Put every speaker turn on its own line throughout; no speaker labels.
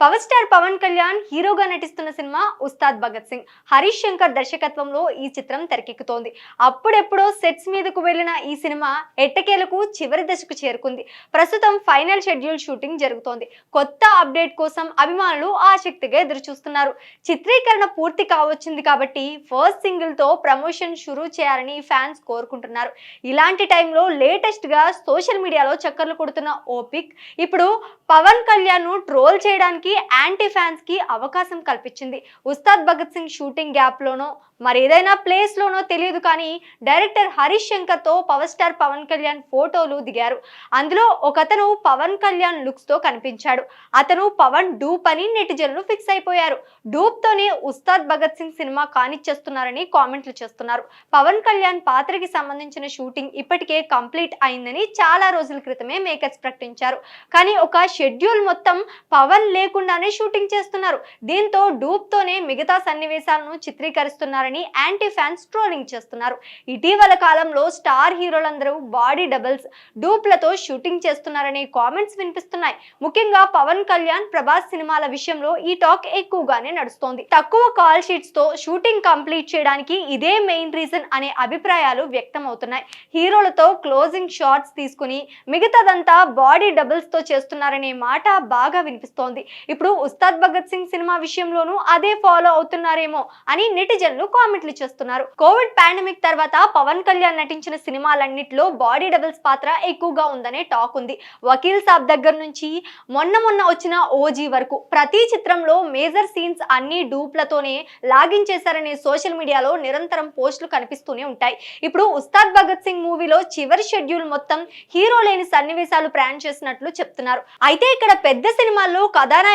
Power star Pavan Kalyan హీరోగా నటిస్తున్న cinema Ustaad Bhagat Singh. Harish Shankar దర్శకత్వంలో ఈ చిత్రం తెరకెక్కుతోంది. అప్పుడెప్పుడో సెట్స్ మీదకు వెళ్ళిన ఈ సినిమా ఎట్టకేలకు చివరి దశకు చేరుకుంది. ప్రస్తుతం ఫైనల్ షెడ్యూల్ షూటింగ్ జరుగుతోంది. కొత్త అప్డేట్ కోసం అభిమానులు ఆసక్తిగా ఎదురుచూస్తున్నారు. చిత్రీకరణ పూర్తి కావచ్చింది కాబట్టి ఫస్ట్ సింగిల్తో ప్రమోషన్ షురూ చేయాలని ఫ్యాన్స్ కోరుకుంటున్నారు. ఇలాంటి టైంలో లేటెస్ట్గా సోషల్ మీడియాలో చక్కర్లు కొడుతున్న ఓపిక్. ఇప్పుడు పవన్ కళ్యాణ్ను ట్రోల్ చేయడానికి యాంటీ ఫ్యాన్స్కి అవకాశం కల్పించింది. ఉస్తాద్ భగత్ సింగ్ షూటింగ్ గ్యాప్ లోనో మరి ఏదైనా ప్లేస్ లోనో తెలియదు కానీ డైరెక్టర్ హరీష్ శంకర్తో పవర్ స్టార్ పవన్ కళ్యాణ్ ఫోటోలు దిగారు. అందులో ఒకతను పవన్ కళ్యాణ్ లుక్స్తో కనిపించాడు. అతను పవన్ డూప్ అని నెటిజన్లు ఫిక్స్ అయిపోయారు. డూప్ తోనే ఉస్తాద్ భగత్ సింగ్ సినిమా కానిచ్చేస్తున్నారని కామెంట్లు చేస్తున్నారు. పవన్ కళ్యాణ్ పాత్రకి సంబంధించిన షూటింగ్ ఇప్పటికే కంప్లీట్ అయిందని చాలా రోజుల క్రితమే మేకర్స్ ప్రకటించారు. కానీ ఒక షెడ్యూల్ మొత్తం పవన్ లేకుండా లేకుండానే షూటింగ్ చేస్తున్నారు. దీంతో డూప్ తోనే మిగతా సన్నివేశాలను చిత్రీకరిస్తున్నారని యాంటీ ఫ్యాన్స్ ట్రోలింగ్ చేస్తున్నారు. ఇటీవల కాలంలో స్టార్ హీరోలందరూ బాడీ డబుల్స్ డూప్లతో షూటింగ్ చేస్తున్నారనే కామెంట్స్ వినిపిస్తున్నాయి. ముఖ్యంగా పవన్ కళ్యాణ్ ప్రభాస్ సినిమాల విషయంలో ఈ టాక్ ఎక్కువగానే నడుస్తోంది. తక్కువ కాల్ షీట్స్తో షూటింగ్ కంప్లీట్ చేయడానికి ఇదే మెయిన్ రీజన్ అనే అభిప్రాయాలు వ్యక్తం అవుతున్నాయి హీరోలతో క్లోజింగ్ షాట్స్ తీసుకుని మిగతాదంతా బాడీ డబుల్స్తో చేస్తున్నారనే మాట బాగా వినిపిస్తోంది. ఇప్పుడు ఉస్తాద్ భగత్ సింగ్ సినిమా విషయంలోనూ అదే ఫాలో అవుతున్నారేమో అని నెటిజన్లు కామెంట్లు చేస్తున్నారు. కోవిడ్ పాండమిక్ తర్వాత పవన్ కళ్యాణ్ నటించిన సినిమాలన్నిటిలో బాడీ డబుల్స్ పాత్ర ఎక్కువగా ఉందనే టాక్ ఉంది. వకీల్ సాబ్ దగ్గర నుంచి మొన్న మొన్న వచ్చిన ఓజీ వరకు ప్రతి చిత్రంలో మేజర్ సీన్స్ అన్ని డూప్లతోనే లాగిన్ చేశారనే సోషల్ మీడియాలో నిరంతరం పోస్టులు కనిపిస్తూనే ఉంటాయి. ఇప్పుడు ఉస్తాద్ భగత్ సింగ్ మూవీలో చివరి షెడ్యూల్ మొత్తం హీరో లేని సన్నివేశాలు ప్లాన్ చేసినట్లు చెప్తున్నారు. అయితే ఇక్కడ పెద్ద సినిమాల్లో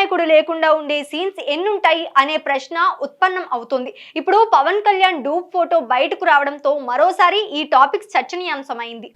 కథానాయకుడు లేకుండా ఉండే సీన్స్ ఎన్నుంటాయి అనే ప్రశ్న ఉత్పన్నం అవుతుంది. ఇప్పుడు పవన్ కళ్యాణ్ డూప్ ఫోటో బయటకు రావడంతో మరోసారి ఈ టాపిక్ చర్చనీయాంశమైంది.